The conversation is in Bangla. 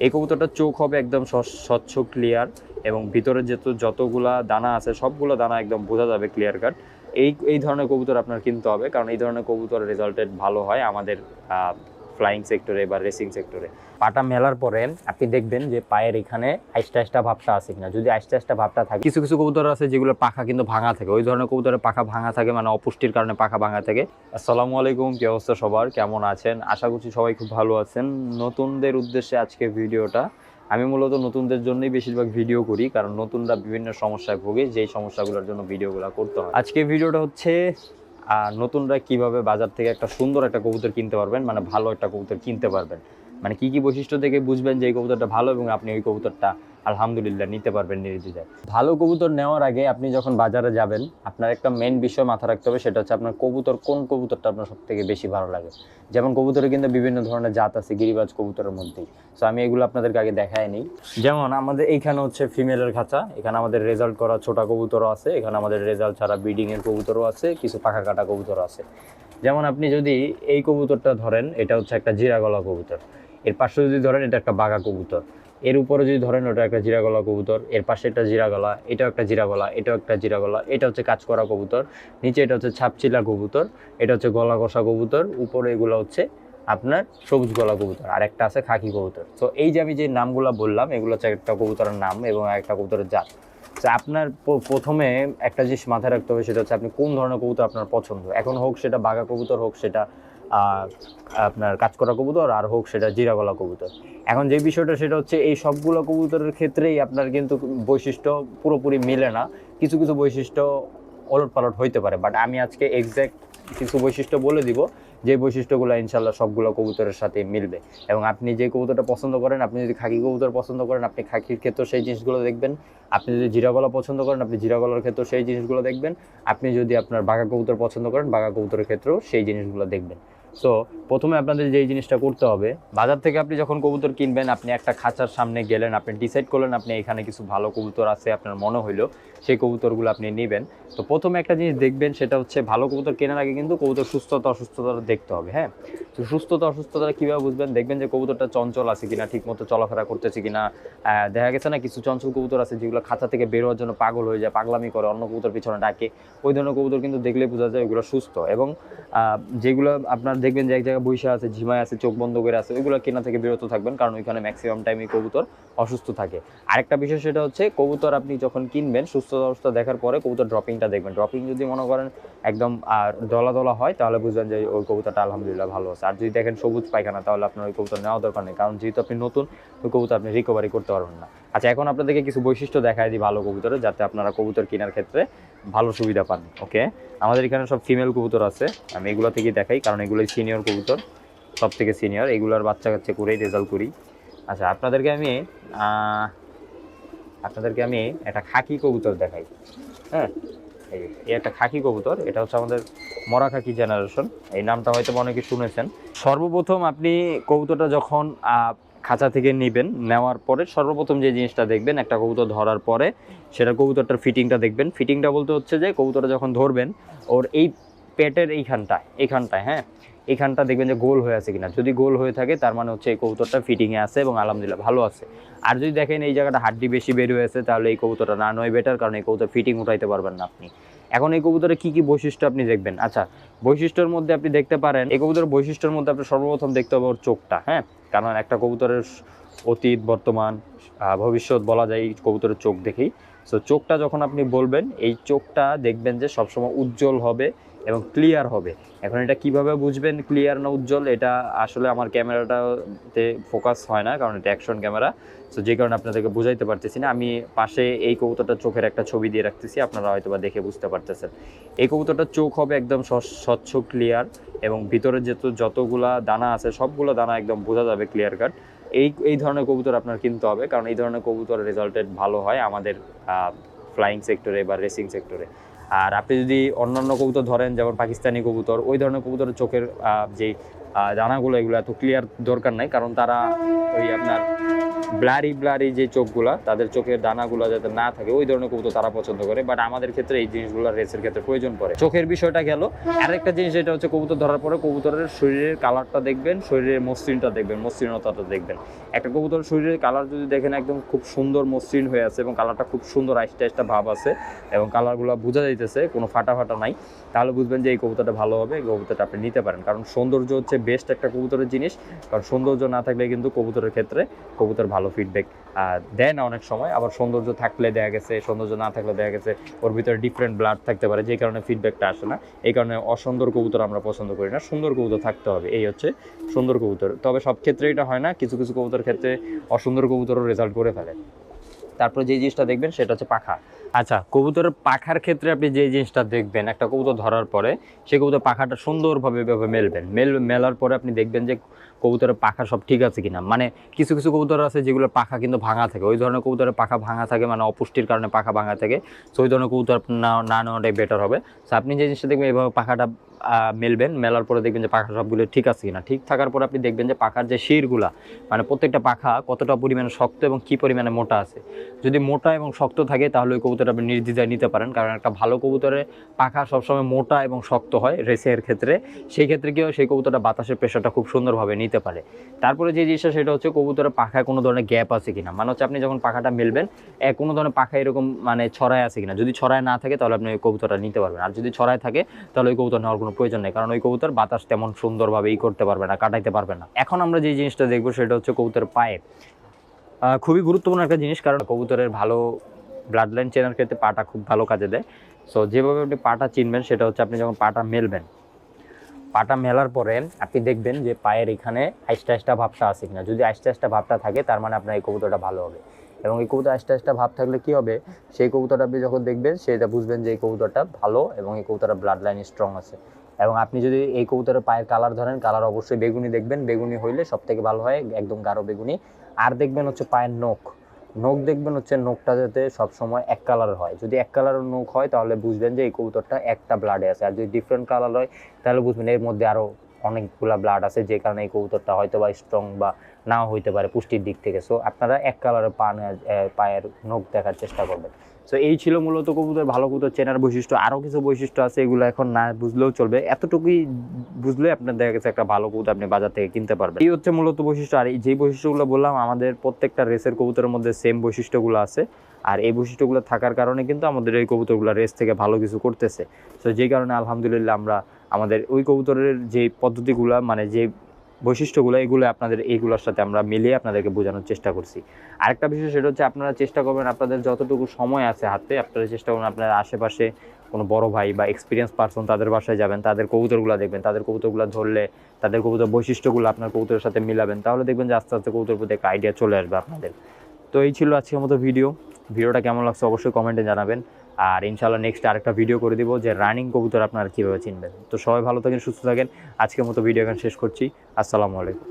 এই কবুতরটার চোখ হবে একদম স্বচ্ছ- স্বচ্ছ ক্লিয়ার এবং ভিতরে তো যতগুলা দানা আছে, সবগুলো দানা একদম বোঝা যাবে ক্লিয়ার কাট এই এই ধরনের কবুতর আপনার কিনতে হবে, কারণ এই ধরনের কবুতর রেজাল্টেড ভালো হয় আমাদের ফ্লাইং সেক্টরে বা রেসিং সেক্টরে পাটা মেলার পরে আপনি দেখবেন যে পায়ের এখানে আইসটা আইসটা ভাবটা আছে কিনা। যদি আইসটা আইসটা ভাবটা থাকে, কিছু কিছু কবুতর আছে যেগুলো পাখা কিন্তু ভাঙা থাকে। ওই ধরনের কবুতরের পাখা ভাঙা থাকে মানে অপুষ্টির কারণে পাখা ভাঙা থাকে। আসসালামু আলাইকুম, কি অবস্থা সবার? কেমন আছেন? আশা করছি সবাই খুব ভালো আছেন। নতুনদের উদ্দেশ্যে আজকে ভিডিওটা। আমি মূলত নতুনদের জন্যই বেশিরভাগ ভিডিও করি, কারণ নতুনরা বিভিন্ন সমস্যায় ভোগে, যেই সমস্যাগুলোর জন্য ভিডিওগুলো করতে হয়। আজকে ভিডিওটা হচ্ছে আহ, নতুনরা কীভাবে বাজার থেকে একটা সুন্দর একটা কবুতর কিনতে পারবেন মানে ভালো একটা কবুতর কিনতে পারবেন? মানে কি কি বৈশিষ্ট্য থেকে বুঝবেন যে এই কবুতরটা ভালো এবং আপনি ওই কবুতরটা আলহামদুলিল্লাহ, নিতে পারবেন নির্দ্বিধায়। ভালো কবুতর নেওয়ার আগে আপনি যখন বাজারে যাবেন, আপনার একটা মেন বিষয় মাথা রাখতে হবে, সেটা হচ্ছে আপনার কবুতর, কোন কবুতরটা আপনার সব থেকে বেশি ভালো লাগে। যেমন কবুতরে কিন্তু বিভিন্ন ধরনের জাত আছে, গিরিবাজ কবুতরের মধ্যেই। সো আমি এগুলো আপনাদেরকে আগে দেখায় নিই যেমন আমাদের এইখানে হচ্ছে ফিমেলের খাঁচা, এখানে আমাদের রেজাল্ট করা ছোটা কবুতরও আছে, এখানে আমাদের রেজাল্ট ছাড়া ব্রিডিং এর কবুতরও আছে, কিছু পাখা কাটা কবুতরও আছে। যেমন আপনি যদি এই কবুতরটা ধরেন, এটা হচ্ছে একটা জিরা গলা কবুতর। এর পাশে যদি ধরেন, এটা একটা বাঘা কবুতর। এর উপরে যদি ধরেন ওটা একটা জিরা গলা কবুতর, এর পাশে একটা জিরা গলা এটাও একটা জিরা গলা এটাও একটা জিরা গলা এটা হচ্ছে কাজ করা কবুতর, নিচে এটা হচ্ছে ছাপচিলা কবুতর, এটা হচ্ছে গলা কষা কবুতর, উপরে এগুলো হচ্ছে আপনার সবুজ গলা কবুতর, আর একটা আছে খাকি কবুতর। তো এই যে আমি যে নামগুলো বললাম, এগুলো হচ্ছে একটা কবুতরের নাম এবং একটা কবুতরের জাত। তো আপনার প্রথমে একটা জিনিস মাথায় রাখতে হবে, সেটা হচ্ছে আপনি কোন ধরনের কবুতর আপনার পছন্দ। এখন হোক সেটা বাঘা কবুতর হোক সেটা আপনার কাজ করা কবুতর আর হোক সেটা জিরা গলা কবুতর। এখন যে বিষয়টা সেটা হচ্ছে এই সবগুলো কবুতরের ক্ষেত্রেই আপনার কিন্তু বৈশিষ্ট্য পুরোপুরি মিলে না। কিছু কিছু বৈশিষ্ট্য ওলট পালট হইতে পারে বাট আমি আজকে এক্স্যাক্ট কিছু বৈশিষ্ট্য বলে দিব, যে বৈশিষ্ট্যগুলো ইনশাল্লাহ সবগুলো কবুতরের সাথে মিলবে। এবং আপনি যে কবুতরটা পছন্দ করেন, আপনি যদি খাকি কবুতর পছন্দ করেন, আপনি খাকির ক্ষেত্রেও সেই জিনিসগুলো দেখবেন। আপনি যদি জিরা জিরাগলা পছন্দ করেন, আপনি জিরাগলার ক্ষেত্রেও সেই জিনিসগুলো দেখবেন। আপনি যদি আপনার বাঘা কবুতর পছন্দ করেন, বাঘা কবুতরের ক্ষেত্রেও সেই জিনিসগুলো দেখবেন। সো প্রথমে আপনাদের যেই জিনিসটা করতে হবে, বাজার থেকে আপনি যখন কবুতর কিনবেন, আপনি একটা খাঁচার সামনে গেলেন, আপনি ডিসাইড করলেন আপনি এখানে কিছু ভালো কবুতর আছে আপনার মনে হইল, সেই কবুতরগুলো আপনি নেবেন। তো প্রথমে একটা জিনিস দেখবেন, সেটা হচ্ছে ভালো কবুতর কেনার আগে কিন্তু কবুতর সুস্থতা, অসুস্থতা দেখতে হবে হ্যাঁ? তো সুস্থতা অসুস্থতা কীভাবে বুঝবেন? দেখবেন যে কবুতরটা চঞ্চল আছে কিনা, ঠিকমতো চলাফেরা করতেছে কিনা দেখা গেছে না কিছু চঞ্চল কবুতর আছে যেগুলো খাঁচা থেকে বের হওয়ার জন্য পাগল হয়ে যায়, পাগলামি করে, অন্য কবুতর পিছনে ডাকে। ওই ধরনের কবুতর কিন্তু দেখলে বোঝা যায় ওগুলো সুস্থ এবং যেগুলো আপনার দেখবেন যে এক জায়গায় বৈশা আছে, ঝিমায় আছে, চোখ বন্ধ করে আছে, ওইগুলো কেনা থেকে বিরত থাকবেন, কারণ ওইখানে ম্যাক্সিমাম টাইমে কবুতর অসুস্থ থাকে। আরেকটা বিষয় সেটা হচ্ছে, কবুতর আপনি যখন কিনবেন, সুস্থ অবস্থা দেখার পরে কবুতর ড্রপিংটা দেখবেন। ড্রপিং যদি মনে করেন একদম, আর দলা দলা হয়, তাহলে বুঝবেন যে ওই কবুতরটা আলহামদুলিল্লাহ ভালো আছে। আর যদি দেখেন সবুজ পায়খানা, তাহলে আপনার ওই কবুতর নেওয়া দরকার নেই, কারণ যেহেতু আপনি নতুন ওই কবুতর আপনি রিকভারি করতে পারবেন না। আচ্ছা এখন আপনাদেরকে কিছু বৈশিষ্ট্য দেখায় দিই ভালো কবুতরের যাতে আপনারা কবুতর কেনার ক্ষেত্রে ভালো সুবিধা পান ওকে আমাদের এখানে সব ফিমেল কবুতর আছে, আমি এগুলো থেকেই দেখাই, কারণ এগুলোই সিনিয়র কবুতর। সব থেকে সিনিয়র এগুলোর বাচ্চা কাচ্চা করেই রেজাল্ট করি। আচ্ছা আপনাদেরকে আমি আপনাদেরকে আমি একটা খাকি কবুতর দেখাই। হ্যাঁ এই একটা খাকি কবুতর, এটা হচ্ছে আমাদের মরা খাকি জেনারেশন এই নামটা হয়তো অনেকে শুনেছেন। সর্বপ্রথম আপনি কবুতরটা যখন খাঁচা থেকে নেবেন, নেওয়ার পরে সর্বপ্রথম যে জিনিসটা দেখবেন, একটা কবুতর ধরার পরে সেটা কবুতরটার ফিটিংটা দেখবেন। ফিটিংটা বলতে হচ্ছে যে, কবুতরটা যখন ধরবেন, ওর এই পেটের এইখানটায় এইখানটায় হ্যাঁ? এইখানটা দেখবেন যে গোল হয়ে আছে কিনা। যদি গোল হয়ে থাকে, তার মানে হচ্ছে এই কবুতরটা ফিটিংয়ে আছে এবং আলহামদুলিল্লাহ ভালো আছে। আর যদি দেখেন এই জায়গাটা হাড্ডি বেশি বের হয়েছে তাহলে এই কবুতরটা না, নয় বেটার কারণ এই কবুতর ফিটিং উঠাইতে পারবেন না আপনি। এখন এই কবুতরে কি কি বৈশিষ্ট্য আপনি দেখবেন? আচ্ছা বৈশিষ্ট্যের মধ্যে আপনি দেখতে পারেন, এই কবুতরের বৈশিষ্ট্যের মধ্যে আপনি সর্বপ্রথম দেখতে হবে ওর চোখটা হ্যাঁ? কারণ একটা কবুতরের অতীত, বর্তমান ভবিষ্যৎ বলা যায় এই কবুতরের চোখ দেখেই। সো চোখটা যখন আপনি বলবেন, এই চোখটা দেখবেন যে সবসময় উজ্জ্বল হবে এবং ক্লিয়ার হবে। এখন এটা কীভাবে বুঝবেন ক্লিয়ার না উজ্জ্বল, এটা আসলে আমার ক্যামেরাটাতে ফোকাস হয় না, কারণ এটা অ্যাকশন ক্যামেরা। সো যে কারণে আপনাদেরকে বুঝাইতে পারতেছি না, আমি পাশে এই কবুতরটার চোখের একটা ছবি দিয়ে রাখতেছি, আপনারা হয়তো বা দেখে বুঝতে পারতেছেন। এই কবুতরটার চোখ হবে একদম স্বচ্ছ ক্লিয়ার এবং ভিতরে যত, যতগুলা দানা আছে, সবগুলো দানা একদম বোঝা যাবে ক্লিয়ার কাট এই এই ধরনের কবুতর আপনার কিনতে হবে, কারণ এই ধরনের কবুতর রেজাল্টেড ভালো হয় আমাদের ফ্লাইং সেক্টরে বা রেসিং সেক্টরে আর আপনি যদি অন্যান্য কবুতর ধরেন যেমন পাকিস্তানি কবুতর ওই ধরনের কবুতরের চোখের যে দানাগুলো এগুলো এত ক্লিয়ার দরকার নাই, কারণ তারা ওই আপনার ব্লারি ব্লারি যে চোখগুলা, তাদের চোখের দানাগুলো যাতে না থাকে, ওই ধরনের কবুতর তারা পছন্দ করে। বাট আমাদের ক্ষেত্রে এই জিনিসগুলো রেসের ক্ষেত্রে প্রয়োজন পড়ে। চোখের বিষয়টা গেল। আরেকটা জিনিস যেটা হচ্ছে কবুতর ধরার পরে কবুতরের শরীরের কালারটা দেখবেন, শরীরের মসৃণটা দেখবেন, মসৃণতাটা দেখবেন। একটা কবুতর শরীরের কালার যদি দেখেন, একদম খুব সুন্দর মসৃণ হয়ে আছে এবং কালারটা খুব সুন্দর আইসটা আইসটা ভাব আছে এবং কালারগুলো বোঝা যাইতেছে, কোনো ফাটা ফাটা নাই, তাহলে বুঝবেন যে এই কবুতরটা ভালো হবে, এই কবুতরটা আপনি নিতে পারেন। কারণ সৌন্দর্য হচ্ছে বেস্ট একটা কবুতরের জিনিস। কারণ সৌন্দর্য না থাকলে কিন্তু কবুতরের ক্ষেত্রে কবুতর ভালো ফিডব্যাক দেয় না অনেক সময়। আবার সৌন্দর্য থাকলে দেখা গেছে, সৌন্দর্য না থাকলে দেখা গেছে, ওর ভিতরে ডিফারেন্ট ব্লাড থাকতে পারে, যে কারণে ফিডব্যাকটা আসে না। এই কারণে অসুন্দর কবুতর আমরা পছন্দ করি না। সুন্দর কবুতর থাকতে হবে, এই হচ্ছে সুন্দর কবুতর। তবে সব ক্ষেত্রে এটা হয় না, কিছু কিছু কবুতর ক্ষেত্রে অসুন্দর কবুতরও রেজাল্ট করে ফেলে। তারপরে যে জিনিসটা দেখবেন সেটা হচ্ছে পাখা। আচ্ছা কবুতরের পাখার ক্ষেত্রে আপনি যে জিনিসটা দেখবেন, একটা কবুতর ধরার পরে সে কবুতর পাখাটা সুন্দরভাবে মেলবেন। মেল, মেলার পরে আপনি দেখবেন যে কবুতরের পাখা সব ঠিক আছে কিনা। মানে কিছু কিছু কবুতর আছে যেগুলো পাখা কিন্তু ভাঙা থাকে। ওই ধরনের কবুতরের পাখা ভাঙা থাকে মানে অপুষ্টির কারণে পাখা ভাঙা থাকে। সো ওই ধরনের কবুতর না না নেওয়াটাই বেটার হবে। সো আপনি যে জিনিসটা দেখবেন, এভাবে পাখাটা মেলবেন, মেলার পরে দেখবেন যে পাখা সবগুলো ঠিক আছে কিনা। ঠিক থাকার পরে আপনি দেখবেন যে পাখার যে শিরগুলা মানে প্রত্যেকটা পাখা কতটা পরিমাণে শক্ত এবং কি পরিমাণে মোটা আছে। যদি মোটা এবং শক্ত থাকে, তাহলে ওই কবুতরটা আপনি নির্দ্বিধায় নিতে পারেন। কারণ একটা ভালো কবুতরের পাখা সবসময় মোটা এবং শক্ত হয় রেসের ক্ষেত্রে। সেই ক্ষেত্রে কি হয়, সেই কবুতরটা বাতাসের প্রেশারটা খুব সুন্দরভাবে নিতে পারে। তারপরে যে জিনিসটা, সেটা হচ্ছে কবুতরের পাখায় কোনো ধরনের গ্যাপ আছে কিনা। মানে হচ্ছে আপনি যখন পাখাটা মেলবেন কোনো ধরনের পাখা এরকম মানে ছড়ায় আছে কিনা। যদি ছড়ায় না থাকে, তাহলে আপনি ওই কবুতরটা নিতে পারবেন। আর যদি ছড়ায় থাকে, তাহলে ওই কবুতর নেওয়ার কোনো প্রয়োজন নেই, কারণ ওই কবুতর বাতাস তেমন সুন্দরভাবে ই করতে পারবে না, কাটাইতে পারবে না। এখন আমরা যে জিনিসটা দেখব সেটা হচ্ছে কবুতরের পায়ে। খুবই গুরুত্বপূর্ণ একটা জিনিস, কারণ কবুতরের ভালো ব্লাড লাইন চেনার ক্ষেত্রে পাটা খুব ভালো কাজে দেয়। সো যেভাবে আপনি পাটা চিনবেন, সেটা হচ্ছে আপনি যখন পাটা মেলবেন, পাটা মেলার পরে আপনি দেখবেন যে পায়ের এখানে আইসটা আইসটা ভাবটা আছে কিনা। যদি আইসটা আইসটা ভাবটা থাকে, তার মানে আপনার এই কবুতরটা ভালো হবে। এবং এই কবুতর আইসটা আইসটা ভাব থাকলে কি হবে? সেই কবুতরটা আপনি যখন দেখবেন, সেটা বুঝবেন যে এই কবুতরটা ভালো এবং এই কবুতরটা ব্লাড লাইন স্ট্রং আছে। এবং আপনি যদি এই কবুতরের পায়ের কালার ধরেন কালার অবশ্যই বেগুনি দেখবেন। বেগুনি হইলে সব থেকে ভালো হয়, একদম গাঢ় বেগুনি। আর দেখবেন হচ্ছে পায়ের নখ। নখ দেখবেন হচ্ছে নখটা যাতে সবসময় এক কালার হয়। যদি এক কালারের নখ হয়, তাহলে বুঝবেন যে এই কবুতরটা একটা ব্লাডে আছে। আর যদি ডিফারেন্ট কালার হয়, তাহলে বুঝবেন এর মধ্যে আরও অনেকগুলা ব্লাড আছে, যে কারণে এই কবুতরটা হয়তো বা স্ট্রং বা নাও হইতে পারে পুষ্টির দিক থেকে। সো আপনারা এক কালারের পা পায়ের নখ দেখার চেষ্টা করবেন। সো এই ছিল মূলত কবুতর, ভালো কবুতর চেনার বৈশিষ্ট্য। আরও কিছু বৈশিষ্ট্য আছে, এগুলো এখন না বুঝলেও চলবে। এতটুকুই বুঝলে আপনার দেখা গেছে একটা ভালো কবুতর আপনি বাজার থেকে কিনতে পারবেন। এই হচ্ছে মূলত বৈশিষ্ট্য। আর এই যে বৈশিষ্ট্যগুলো বললাম, আমাদের প্রত্যেকটা রেসের কবুতরের মধ্যে সেম বৈশিষ্ট্যগুলো আছে। আর এই বৈশিষ্ট্যগুলো থাকার কারণে কিন্তু আমাদের এই কবুতরগুলো রেস থেকে ভালো কিছু করতেছে। সো যেই কারণে আলহামদুলিল্লাহ আমরা আমাদের ওই কবুতরের যে পদ্ধতিগুলো মানে যে বৈশিষ্ট্যগুলো, এগুলো আপনাদের এইগুলোর সাথে আমরা মিলিয়ে আপনাদেরকে বোঝানোর চেষ্টা করছি। আরেকটা বিষয় সেটা হচ্ছে আপনারা চেষ্টা করবেন আপনাদের যতটুকু সময় আছে হাতে, আপনারা চেষ্টা করবেন আপনার আশেপাশে কোনো বড় ভাই বা এক্সপিরিয়েন্স পার্সন তাদের বাসায় যাবেন, তাদের কবুতরগুলো দেখবেন, তাদের কবুতরগুলো ধরলে, তাদের কবুতর বৈশিষ্ট্যগুলো আপনার কবুতরের সাথে মিলাবেন, তাহলে দেখবেন যে আস্তে আস্তে কবুতর প্রতি একটা আইডিয়া চলে আসবে আপনাদের। তো এই ছিল আজকের মতো ভিডিও ভিডিওটা কেমন লাগছে অবশ্যই কমেন্টে জানাবেন। আর ইনশাল্লাহ নেক্সট আরেকটা ভিডিও করে দিব যে রানিং কবুতর আপনারা কীভাবে চিনবেন। তো সবাই ভালো থাকেন, সুস্থ থাকেন। আজকের মতো ভিডিও এখন শেষ করছি। আসসালামু আলাইকুম।